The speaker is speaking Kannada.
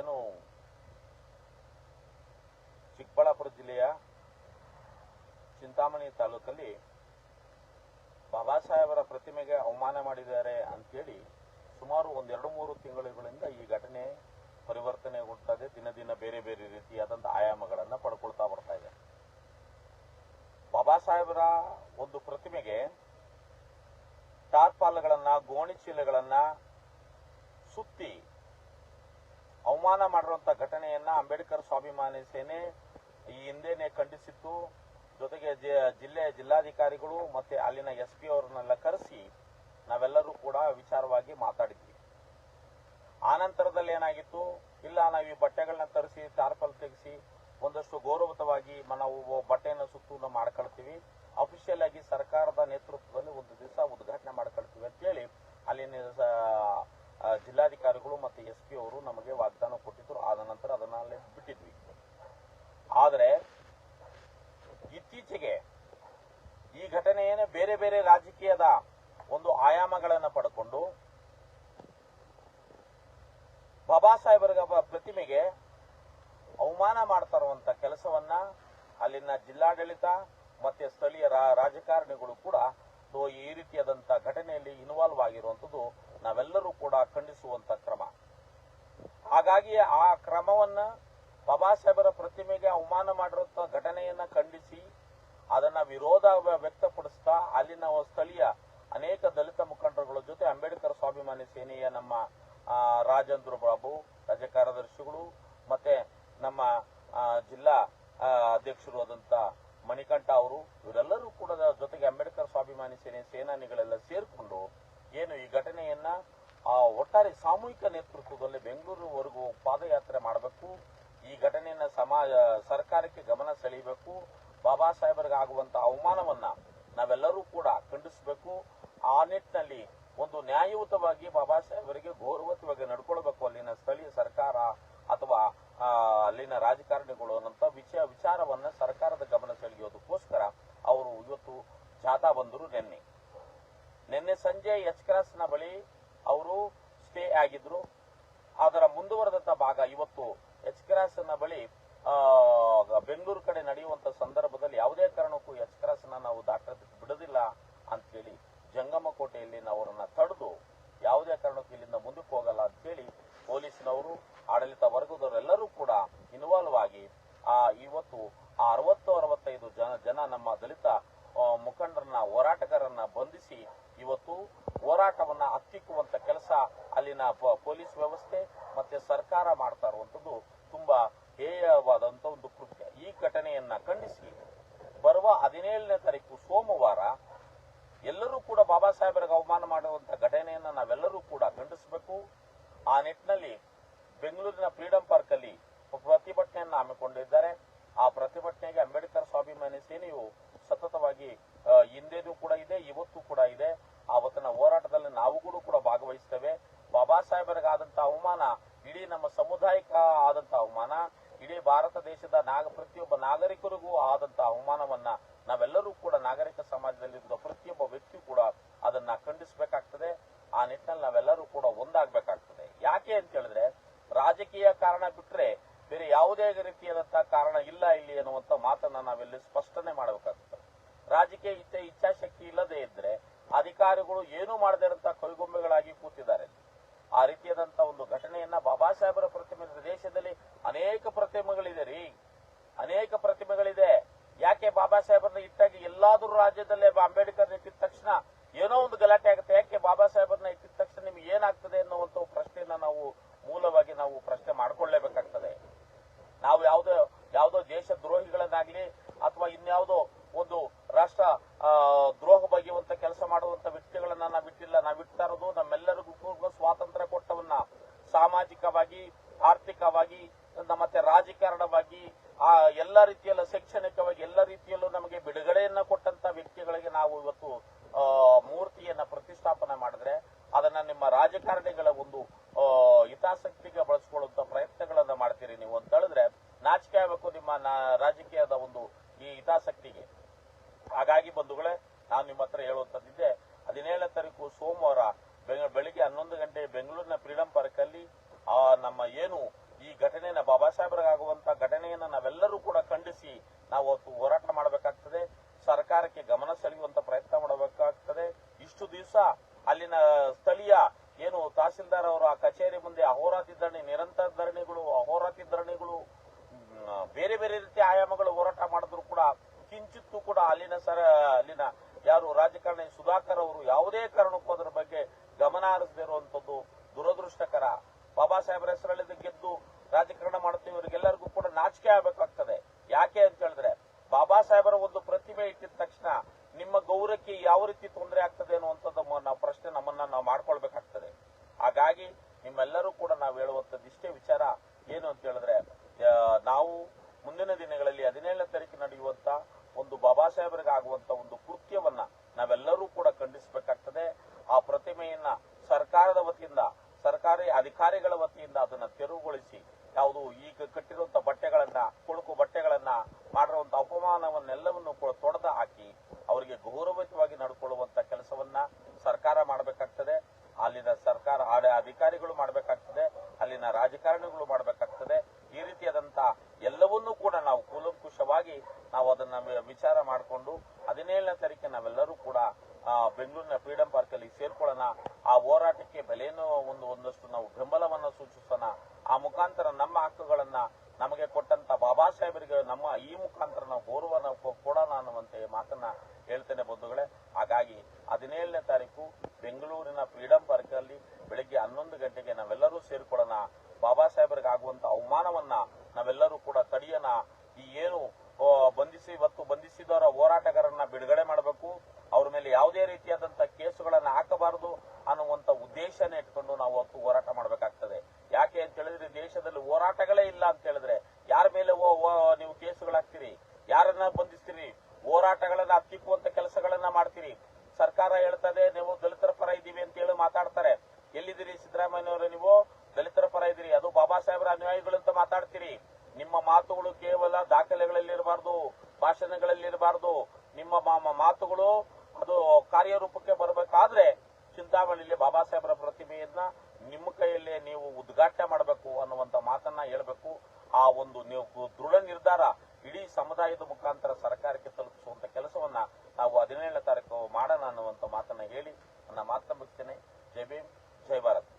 ಇವತ್ತೇನು ಚಿಕ್ಕಬಳ್ಳಾಪುರ ಜಿಲ್ಲೆಯ ಚಿಂತಾಮಣಿ ತಾಲೂಕಲ್ಲಿ ಬಾಬಾ ಸಾಹೇಬರ ಪ್ರತಿಮೆಗೆ ಅವಮಾನ ಮಾಡಿದ್ದಾರೆ ಅಂತೇಳಿ ಸುಮಾರು ಒಂದೆರಡು ಮೂರು ತಿಂಗಳುಗಳಿಂದ ಈ ಘಟನೆ ಪರಿವರ್ತನೆಗೊಳ್ತದೆ ದಿನ ದಿನ ಬೇರೆ ಬೇರೆ ರೀತಿಯಾದಂಥ ಆಯಾಮಗಳನ್ನು ಪಡ್ಕೊಳ್ತಾ ಬರ್ತಾ ಇದೆ. ಬಾಬಾ ಸಾಹೇಬರ ಒಂದು ಪ್ರತಿಮೆಗೆ ಟಾರ್ಪಾಲ್ಗಳನ್ನ ಗೋಣಿ ಚೀಲಗಳನ್ನ ಸುತ್ತಿ ಅವಮಾನ ಮಾಡಿರುವಂತ ಘಟನೆಯನ್ನ ಅಂಬೇಡ್ಕರ್ ಸ್ವಾಭಿಮಾನಿ ಸೇನೆ ಈ ಹಿಂದೆನೆ ಖಂಡಿಸಿತ್ತು. ಜೊತೆಗೆ ಜಿಲ್ಲೆಯ ಜಿಲ್ಲಾಧಿಕಾರಿಗಳು ಮತ್ತೆ ಅಲ್ಲಿನ ಎಸ್ ಪಿ ಅವರನ್ನೆಲ್ಲ ಕರೆಸಿ ನಾವೆಲ್ಲರೂ ಕೂಡ ವಿಚಾರವಾಗಿ ಮಾತಾಡಿದ್ವಿ. ಆ ನಂತರದಲ್ಲಿ ಏನಾಗಿತ್ತು? ಇಲ್ಲ, ನಾವು ಈ ಬಟ್ಟೆಗಳನ್ನ ತರಿಸಿ ಟಾರ್ಪಲ್ ತೆಗೆಸಿ, ಒಂದಷ್ಟು ಗೌರವತವಾಗಿ ನಾವು ಬಟ್ಟೆಯನ್ನು ಸುತ್ತು ಮಾಡ್ಕೊಳ್ತೀವಿ. ಅಫಿಷಿಯಲ್ ಆಗಿ ಸರ್ಕಾರದ ನೇತೃತ್ವದಲ್ಲಿ ಒಂದು ದಿವಸ ಉದ್ಘಾಟನೆ ಮಾಡ್ಕೊಳ್ತೀವಿ ಅಂತೇಳಿ ಅಲ್ಲಿನ ಜಿಲ್ಲಾಧಿಕಾರಿಗಳು ಮತ್ತೆ ಎಸ್ ಪಿ ಅವರು ನಮಗೆ ವಾಗ್ದಾನ ಕೊಟ್ಟಿದ್ರು. ಆದ ನಂತರ ಅದನ್ನ ಅಲ್ಲೇ ಬಿಟ್ಟಿದ್ವಿ. ಆದರೆ ಇತ್ತೀಚೆಗೆ ಈ ಘಟನೆಯನ್ನು ಬೇರೆ ಬೇರೆ ರಾಜಕೀಯದ ಒಂದು ಆಯಾಮಗಳನ್ನು ಪಡ್ಕೊಂಡು ಬಾಬಾ ಸಾಹೇಬರ ಪ್ರತಿಮೆಗೆ ಅವಮಾನ ಮಾಡ್ತಾ ಇರುವಂತ ಕೆಲಸವನ್ನ ಅಲ್ಲಿನ ಜಿಲ್ಲಾಡಳಿತ ಮತ್ತೆ ಸ್ಥಳೀಯ ರಾಜಕಾರಣಿಗಳು ಕೂಡ ಈ ರೀತಿಯಾದಂತಹ ಘಟನೆಯಲ್ಲಿ ಇನ್ವಾಲ್ವ್ ಆಗಿರುವಂತದ್ದು ನಾವೆಲ್ಲರೂ ಕೂಡ ಖಂಡಿಸುವಂತ ಕ್ರಮ. ಹಾಗಾಗಿ ಆ ಕ್ರಮವನ್ನ ಬಾಬಾ ಸಾಹೇಬರ ಪ್ರತಿಮೆಗೆ ಅವಮಾನ ಮಾಡಿರುವಂತ ಘಟನೆಯನ್ನ ಖಂಡಿಸಿ, ಅದನ್ನ ವಿರೋಧ ವ್ಯ- ವ್ಯಕ್ತಪಡಿಸ್ತಾ, ಅಲ್ಲಿನ ಸ್ಥಳೀಯ ಅನೇಕ ದಲಿತ ಮುಖಂಡರುಗಳ ಜೊತೆ ಅಂಬೇಡ್ಕರ್ ಸ್ವಾಭಿಮಾನಿ ಸೇನೆಯ ನಮ್ಮ ರಾಜೇಂದ್ರ ಬಾಬು, ರಾಜ್ಯ ಕಾರ್ಯದರ್ಶಿಗಳು, ಮತ್ತೆ ನಮ್ಮ ಜಿಲ್ಲಾ ಅಧ್ಯಕ್ಷರು ಆದಂತ ಮಣಿಕಂಠ ಅವರು, ಇವರೆಲ್ಲರೂ ಕೂಡ ಜೊತೆಗೆ ಅಂಬೇಡ್ಕರ್ ಸ್ವಾಭಿಮಾನಿ ಸೇನೆ, ಸೇನಾನಿಗಳೆಲ್ಲ ಸೇರ್ಕೊಂಡು ಏನು ಈ ಘಟನೆಯನ್ನ ಆ, ಒಟ್ಟಾರೆ ಸಾಮೂಹಿಕ ನೇತೃತ್ವದಲ್ಲಿ ಬೆಂಗಳೂರುವರೆಗೂ ಪಾದಯಾತ್ರೆ ಮಾಡಬೇಕು. ಈ ಘಟನೆಯನ್ನ ಸಮಾಜ ಸರ್ಕಾರಕ್ಕೆ ಗಮನ ಸೆಳೆಯಬೇಕು. ಬಾಬಾ ಸಾಹೇಬರಿಗೆ ಆಗುವಂತಹ ಅವಮಾನವನ್ನ ನಾವೆಲ್ಲರೂ ಕೂಡ ಖಂಡಿಸಬೇಕು. ಆ ನಿಟ್ಟಿನಲ್ಲಿ ಒಂದು ನ್ಯಾಯಯುತವಾಗಿ ಬಾಬಾ ಸಾಹೇಬರಿಗೆ ಗೌರವಯುತವಾಗಿ ನಡ್ಕೊಳ್ಬೇಕು ಅಲ್ಲಿನ ಸ್ಥಳೀಯ ಸರ್ಕಾರ ಅಥವಾ ಅಲ್ಲಿನ ರಾಜಕಾರಣಿಗಳು ಅನ್ನೋಂಥ ವಿಷಯ ವಿಚಾರವನ್ನ ಸರ್ಕಾರದ ಗಮನ ಸೆಳೆಯೋದಕ್ಕೋಸ್ಕರ ಅವರು ಇವತ್ತು ಜಾಥಾ ಬಂದರು ನಿನ್ನೆ ನಿನ್ನೆ ಸಂಜೆ ಎಚ್ ಕ್ರಾಸ್ನ ಬಳಿ ಅವರು ಸ್ಟೇ ಆಗಿದ್ರು ಅದರ ಮುಂದುವರೆದಂತ ಭಾಗ ಇವತ್ತು ಎಚ್ ಕ್ರಾಸ್ನ ಬಳಿ ಬೆಂಗಳೂರು ಕಡೆ ನಡೆಯುವಂತ ಸಂದರ್ಭದಲ್ಲಿ ಯಾವುದೇ ಕಾರಣಕ್ಕೂ ಎಚ್ ಕ್ರಾಸ್ನ ನಾವು ದಾಟೋದಕ್ಕೆ ಬಿಡೋದಿಲ್ಲ ಅಂತೇಳಿ ಜಂಗಮ ಕೋಟೆಯಲ್ಲಿ ನಾವು ಅವರನ್ನ ತಡೆದು ಯಾವುದೇ ಕಾರಣಕ್ಕೂ ಇಲ್ಲಿಂದ ಮುಂದಕ್ಕೆ ಹೋಗಲ್ಲ ಅಂತೇಳಿ ಪೊಲೀಸ್ನವರು ಆಡಳಿತ ವರ್ಗದವರೆಲ್ಲರೂ ಕೂಡ ಇನ್ವಾಲ್ವ್ ಆಗಿ, ಆ, ಇವತ್ತು ಆ ಅರವತ್ತು ಅರವತ್ತೈದು ಜನ ಜನ ನಮ್ಮ ದಲಿತ ಮುಖಂಡರನ್ನ, ಹೋರಾಟಗಾರರನ್ನ ಬಂಧಿಸಿ ಇವತ್ತು ಹೋರಾಟವನ್ನ ಹತ್ತಿಕ್ಕುವಂತ ಕೆಲಸ ಅಲ್ಲಿನ ಪೊಲೀಸ್ ವ್ಯವಸ್ಥೆ ಮತ್ತೆ ಸರ್ಕಾರ ಮಾಡ್ತಾ ಇರುವಂತದ್ದು ತುಂಬಾ ಹೇಯವಾದಂತ ಒಂದು ಕೃತ್ಯ. ಈ ಘಟನೆಯನ್ನ ಖಂಡಿಸಿ, ಬರುವ ಹದಿನೇಳನೇ ತಾರೀಕು ಸೋಮವಾರ ಎಲ್ಲರೂ ಕೂಡ ಬಾಬಾ ಸಾಹೇಬರಿಗೆ ಅವಮಾನ ಮಾಡುವಂತ ಘಟನೆಯನ್ನ ನಾವೆಲ್ಲರೂ ಕೂಡ ಖಂಡಿಸಬೇಕು. ಆ ನಿಟ್ಟಿನಲ್ಲಿ ಬೆಂಗಳೂರಿನ ಫ್ರೀಡಂ ಪಾರ್ಕ್ ಅಲ್ಲಿ ಪ್ರತಿಭಟನೆಯನ್ನ ಹಮ್ಮಿಕೊಂಡಿದ್ದಾರೆ. ಆ ಪ್ರತಿಭಟನೆಗೆ ಅಂಬೇಡ್ಕರ್ ಸ್ವಾಭಿಮಾನಿ ಸೇನೆಯು ಸತತವಾಗಿ ಹಿಂದೆದು ಕೂಡ ಇದೆ, ಇವತ್ತು ಕೂಡ ಇದೆ. ಆವತ್ತಿನ ಹೋರಾಟದಲ್ಲಿ ನಾವು ಕೂಡ ಭಾಗವಹಿಸ್ತೇವೆ. ಬಾಬಾ ಸಾಹೇಬರಿಗಾದಂತ ಅವಮಾನ, ಇಡೀ ನಮ್ಮ ಸಮುದಾಯಕ್ಕ ಆದಂತ ಅವಮಾನ, ಇಡೀ ಭಾರತ ದೇಶದ ನಾಗ, ಪ್ರತಿಯೊಬ್ಬ ನಾಗರಿಕರಿಗೂ ಆದಂತ ಅವಮಾನವನ್ನ ನಾವೆಲ್ಲರೂ ಕೂಡ ನಾಗರಿಕ ಸಮಾಜದಲ್ಲಿರುವ ಪ್ರತಿಯೊಬ್ಬ ವ್ಯಕ್ತಿ ಕೂಡ ಅದನ್ನ ಖಂಡಿಸಬೇಕಾಗ್ತದೆ. ಆ ನಿಟ್ಟಿನಲ್ಲಿ ನಾವೆಲ್ಲರೂ ಕೂಡ ಒಂದಾಗಬೇಕಾಗ್ತದೆ. ಯಾಕೆ ಅಂತ ಹೇಳಿದ್ರೆ, ರಾಜಕೀಯ ಕಾರಣ ಬಿಟ್ರೆ ಬೇರೆ ಯಾವುದೇ ರೀತಿಯಾದಂತಹ ಕಾರಣ ಇಲ್ಲ ಇಲ್ಲಿ ಅನ್ನುವಂತ ಮಾತನ್ನ ನಾವಿಲ್ಲಿ ಸ್ಪಷ್ಟನೆ ಮಾಡಬೇಕಾಗ್ತದೆ ರಾಜಕೀಯ ಇಚ್ಛೆ ಇಚ್ಛಾಶಕ್ತಿ ಇಲ್ಲದೆ ಇದ್ರೆ ಅಧಿಕಾರಿಗಳು ಏನು ಮಾಡದೇ ಇರಂತ ಕೈಗೊಂಬೆಗಳಾಗಿ ಕೂತಿದ್ದಾರೆ. ಆ ರೀತಿಯಾದಂತ ಒಂದು ಘಟನೆಯನ್ನ ಬಾಬಾ ಸಾಹೇಬರ ಪ್ರತಿಮೆ ದೇಶದಲ್ಲಿ ಅನೇಕ ಪ್ರತಿಮೆಗಳಿದೆ ರೀ. ಅನೇಕ ಪ್ರತಿಮೆಗಳಿದೆ. ಯಾಕೆ ಬಾಬಾ ಸಾಹೇಬರನ್ನ ಇಟ್ಟಾಗ ಎಲ್ಲಾದ್ರೂ ರಾಜ್ಯದಲ್ಲೇ ಅಂಬೇಡ್ಕರ್ ಇಟ್ಟಿದ ತಕ್ಷಣ ಏನೋ ಒಂದು ಗಲಾಟೆ ಆಗುತ್ತೆ. ಯಾಕೆ ಬಾಬಾ ಸಾಹೇಬರ್ನ ಇಟ್ಟಿದ ತಕ್ಷಣ ನಿಮ್ಗೆ ಏನಾಗ್ತದೆ ಅನ್ನುವಂತ ಪ್ರಶ್ನೆಯನ್ನ ನಾವು ಮೂಲವಾಗಿ ನಾವು ಪ್ರಶ್ನೆ ಮಾಡ್ಕೊಳ್ಳೇಬೇಕಾಗ್ತದೆ. ನಾವು ಯಾವುದೋ ಯಾವುದೋ ದೇಶ ದ್ರೋಹಿಗಳನ್ನಾಗ್ಲಿ ಅಥವಾ ಇನ್ಯಾವುದೋ ಒಂದು ರಾಷ್ಟ್ರ ದ್ರೋಹ ಬಗೆಯುವಂತ ಕೆಲಸ ಮಾಡುವಂತ ವ್ಯಕ್ತಿಗಳನ್ನ ನಾವು ಬಿಟ್ಟಿಲ್ಲ ನಾವು ಇಡ್ತಾ ಇರೋದು ನಮ್ಮೆಲ್ಲರಿಗೂ ಸಾಮಾಜಿಕವಾಗಿ ಆರ್ಥಿಕವಾಗಿ ಮತ್ತೆ ರಾಜಕಾರಣವಾಗಿ, ಆ ಎಲ್ಲ ರೀತಿಯಲ್ಲ, ಶೈಕ್ಷಣಿಕವಾಗಿ ಎಲ್ಲ ರೀತಿಯಲ್ಲೂ ನಮಗೆ ಬಿಡುಗಡೆಯನ್ನ ಕೊಟ್ಟಂತ ವ್ಯಕ್ತಿಗಳಿಗೆ ನಾವು ಇವತ್ತು ಮೂರ್ತಿಯನ್ನ ಪ್ರತಿಷ್ಠಾಪನೆ ಮಾಡಿದ್ರೆ ಅದನ್ನ ನಿಮ್ಮ ರಾಜಕಾರಣಿಗಳ ಒಂದು ಹಿತಾಸಕ್ತಿಗೆ ಬಳಸ್ಕೊಳ್ಳುವಂತ ಪ್ರಯತ್ನಗಳನ್ನ ಮಾಡ್ತೀರಿ ನೀವು ಅಂತ ಹೇಳಿದ್ರೆ, ನಾಚಿಕೆ ಆಗಬೇಕು ನಿಮ್ಮ ರಾಜಕೀಯದ ಒಂದು ಈ ಹಿತಾಸಕ್ತಿಗೆ. ಹಾಗಾಗಿ ಬಂಧುಗಳೇ, ನಾನು ನಿಮ್ಮ ಹತ್ರ ಹೇಳುವಂತದ್ದಿದ್ದೆ ಹದಿನೇಳನೇ ತಾರೀಕು ಸೋಮವಾರ ಬೆಂಗ- ಬೆಳಿಗ್ಗೆ ಹನ್ನೊಂದು ಗಂಟೆ ಬೆಂಗಳೂರಿನ ಫ್ರೀಡಂ ಪಾರ್ಕ್ ಅಲ್ಲಿ ಆ ನಮ್ಮ ಏನು ಈ ಸಾಹೇಬರಿಗಾಗುವಂತ ಘಟನೆಯನ್ನ ನಾವೆಲ್ಲರೂ ಕೂಡ ಖಂಡಿಸಿ ನಾವು ಅವತ್ತು ಹೋರಾಟ ಮಾಡಬೇಕಾಗ್ತದೆ. ಸರ್ಕಾರಕ್ಕೆ ಗಮನ ಸೆಳೆಯುವಂತ ಪ್ರಯತ್ನ ಮಾಡಬೇಕಾಗ್ತದೆ. ಇಷ್ಟು ದಿವಸ ಅಲ್ಲಿನ ಸ್ಥಳೀಯ ಏನು ತಹಸೀಲ್ದಾರ್ ಅವರ ಕಚೇರಿ ಮುಂದೆ ಅಹೋರಾತಿ ಧರಣಿ, ನಿರಂತರ ಧರಣಿಗಳು, ಅಹೋರಾತಿ ಧರಣಿಗಳು ಬೇರೆ ಬೇರೆ ರೀತಿಯ ಆಯಾಮಗಳು ಹೋರಾಟ ಮಾಡಿದ್ರು ಕೂಡ ಕಿಂಚಿತ್ತೂ ಕೂಡ ಅಲ್ಲಿನ ಸರ, ಅಲ್ಲಿನ ಯಾರು ರಾಜಕಾರಣಿ ಸುಧಾಕರ್ ಅವರು ಯಾವುದೇ ಕಾರಣಕ್ಕೂ ಅದರ ಬಗ್ಗೆ ಗಮನ ಹರಿಸದೇ ಇರುವಂತದ್ದು ದುರದೃಷ್ಟಕರ. ಬಾಬಾ ಸಾಹೇಬರ ಹೆಸರಲ್ಲಿ ಗೆದ್ದು ರಾಜಕಾರಣ ಮಾಡುತ್ತೀವಿ ಇವರಿಗೆಲ್ಲರಿಗೂ ಕೂಡ ನಾಚಿಕೆ ಆಗಬೇಕಾಗ್ತದೆ ಯಾಕೆ ಅಂತ ಹೇಳಿದ್ರೆ ಬಾಬಾ ಸಾಹೇಬರ ಒಂದು ಪ್ರತಿಮೆ ಇಟ್ಟಿದ ತಕ್ಷಣ ನಿಮ್ಮ ಗೌರವಕ್ಕೆ ಯಾವ ರೀತಿ ತೊಂದರೆ ಆಗ್ತದೆ ಅನ್ನುವಂಥದ್ದು ಮ- ನಾವು ಪ್ರಶ್ನೆ ನಮ್ಮನ್ನ ನಾವು ಮಾಡ್ಕೊಳ್ಬೇಕಾಗ್ತದೆ ಹಾಗಾಗಿ ನಿಮ್ಮೆಲ್ಲರೂ ಕೂಡ ನಾವು ಹೇಳುವಂಥದ್ದು ಇಷ್ಟೇ ವಿಚಾರ ಏನು ಅಂತ ಹೇಳಿದ್ರೆ ನಾವು ಮುಂದಿನ ದಿನಗಳಲ್ಲಿ ಹದಿನೇಳನೇ ತಾರೀಕು ನಡೆಯುವಂತ ಒಂದು ಬಾಬಾ ಸಾಹೇಬರಿಗೆ ಆಗುವಂತ ಒಂದು ಕೃತ್ಯವನ್ನ ನಾವೆಲ್ಲರೂ ಕೂಡ ಖಂಡಿಸಬೇಕಾಗ್ತದೆ. ಆ ಪ್ರತಿಮೆಯನ್ನ ಸರ್ಕಾರದ ವತಿಯಿಂದ, ಸರ್ಕಾರಿ ಅಧಿಕಾರಿಗಳ ವತಿಯಿಂದ ಅದನ್ನ ತೆರವುಗೊಳಿಸಿ, ಯಾವುದು ಈಗ ಕಟ್ಟಿರುವಂತ ಬಟ್ಟೆಗಳನ್ನ, ಕೊಳಕು ಬಟ್ಟೆಗಳನ್ನ ಮಾಡಿರುವಂತ ಅಪಮಾನವನ್ನೆಲ್ಲವನ್ನು ಕೂಡ ತೊಡೆದು ಹಾಕಿ ಅವರಿಗೆ ಗೌರವಯುತವಾಗಿ ನಡ್ಕೊಳ್ಳುವಂತ ಕೆಲಸವನ್ನ ಸರ್ಕಾರ ಮಾಡಬೇಕಾಗ್ತದೆ. ಅಲ್ಲಿನ ಸರ್ಕಾರ ಅಧಿಕಾರಿಗಳು ಮಾಡಬೇಕಾಗ್ತದೆ. ಅಲ್ಲಿನ ರಾಜಕಾರಣಿಗಳು ರೀತಿಯಾದಂತ ಎಲ್ಲವನ್ನೂ ಕೂಡ ನಾವು ಕೂಲಂಕುಷವಾಗಿ ನಾವು ಅದನ್ನ ವಿಚಾರ ಮಾಡಿಕೊಂಡು ಹದಿನೇಳನೇ ತಾರೀಕಿಗೆ ನಾವೆಲ್ಲರೂ ಕೂಡ ಬೆಂಗಳೂರಿನ ಫ್ರೀಡಂ ಪಾರ್ಕ್ ಅಲ್ಲಿ ಸೇರ್ಕೊಳ್ಳೋಣ. ಆ ಹೋರಾಟಕ್ಕೆ ಬೆಲೆಯನ್ನು ಒಂದು, ಒಂದಷ್ಟು ನಾವು ಬೆಂಬಲವನ್ನ ಸೂಚಿಸೋಣ. ಆ ಮುಖಾಂತರ ನಮ್ಮ ಹಕ್ಕುಗಳನ್ನ ನಮಗೆ ಕೊಟ್ಟಂತ ಬಾಬಾ ಸಾಹೇಬರಿಗೆ ನಮ್ಮ ಈ ಮುಖಾಂತರ ನಾವು ಗೌರವ ಕೊ- ಕೊಡೋಣ ಅನ್ನುವಂತೆ ಮಾತನ್ನ ಹೇಳ್ತೇನೆ ಬಂಧುಗಳೇ. ಹಾಗಾಗಿ ಹದಿನೇಳನೇ ತಾರೀಕು ಬೆಂಗಳೂರಿನ ಫ್ರೀಡಂ ಪಾರ್ಕ್ ಅಲ್ಲಿ ಬೆಳಿಗ್ಗೆ ಹನ್ನೊಂದು ಗಂಟೆಗೆ ನಾವೆಲ್ಲರೂ ಸೇರ್ಕೊಳ್ಳೋಣ. ಬಾಬಾ ಸಾಹೇಬರಿಗೆ ಆಗುವಂತ ಅವಮಾನವನ್ನ ನಾವೆಲ್ಲರೂ ಕೂಡ ಈ ಏನು ಬಂಧಿಸಿ, ಇವತ್ತು ಬಂಧಿಸಿದವರ ಹೋರಾಟಗಾರರನ್ನ ಬಿಡುಗಡೆ ಮಾಡಬೇಕು, ಅವ್ರ ಮೇಲೆ ಯಾವುದೇ ರೀತಿಯಾದಂತಹ ಕೇಸುಗಳನ್ನ ಹಾಕಬಾರದು ಅನ್ನುವಂತ ಉದ್ದೇಶನ ಇಟ್ಕೊಂಡು ನಾವು ಅವತ್ತು ಹೋರಾಟ ಮಾಡಬೇಕಾಗ್ತದೆ. ಯಾಕೆ ಅಂತ ಹೇಳಿದ್ರೆ, ದೇಶದಲ್ಲಿ ಹೋರಾಟಗಳೇ ಇಲ್ಲ ಅಂತ ಹೇಳಿದ್ರೆ, ಯಾರ ಮೇಲೆ ನೀವು ಕೇಸುಗಳು ಹಾಕ್ತೀರಿ ಯಾರನ್ನ ಬಂಧಿಸ್ತೀರಿ? ಹೋರಾಟಗಳನ್ನ ಹತ್ತಿಕ್ಕುವಂತ ಕೆಲಸಗಳನ್ನ ಮಾಡ್ತೀರಿ? ಸರ್ಕಾರ ಹೇಳ್ತದೆ, ನೀವು ದಲಿತರ ಪರ ಇದ್ದೀವಿ ಅಂತ ಹೇಳಿ ಮಾತಾಡ್ತಾರೆ. ಎಲ್ಲಿದ್ದೀರಿ ಸಿದ್ದರಾಮಯ್ಯನವರೇ ನೀವು? ದಲಿತರ ಪರ ಇದ್ದೀರಿ. ಅದು ಬಾಬಾ ಸಾಹೇಬರ ಅನುಯಾಯಿಗಳು ಅಂತ ಮಾತಾಡ್ತೀರಿ. ನಿಮ್ಮ ಮಾತುಗಳು ಕೇವಲ ದಾಖಲೆಗಳಲ್ಲಿ ಇರಬಾರ್ದು ಭಾಷಣಗಳಲ್ಲಿ ಇರಬಾರ್ದು ನಿಮ್ಮ ಮಾತುಗಳು ಅದು ಕಾರ್ಯರೂಪಕ್ಕೆ ಬರಬೇಕಾದ್ರೆ ಚಿಂತಾಮಣಿಯಲ್ಲಿ ಬಾಬಾ ಸಾಹೇಬರ ಪ್ರತಿಮೆಯನ್ನ ನಿಮ್ಮ ಕೈಯಲ್ಲೇ ನೀವು ಉದ್ಘಾಟನೆ ಮಾಡಬೇಕು ಅನ್ನುವಂತ ಮಾತನ್ನ ಹೇಳಬೇಕು. ಆ ಒಂದು ನೀವು ದೃಢ ನಿರ್ಧಾರ ಇಡೀ ಸಮುದಾಯದ ಮುಖಾಂತರ ಸರ್ಕಾರಕ್ಕೆ ತಲುಪಿಸುವಂತ ಕೆಲಸವನ್ನ ನಾವು ಹದಿನೇಳನೇ ತಾರೀಕು ಮಾಡೋಣ ಅನ್ನುವಂತ ಮಾತನ್ನ ಹೇಳಿ ನನ್ನ ಮಾತನ್ನ ಮುಗಿಸ್ತೇನೆ. ಜೈ ಭೀಮ್, ಜೈ ಭಾರತ್.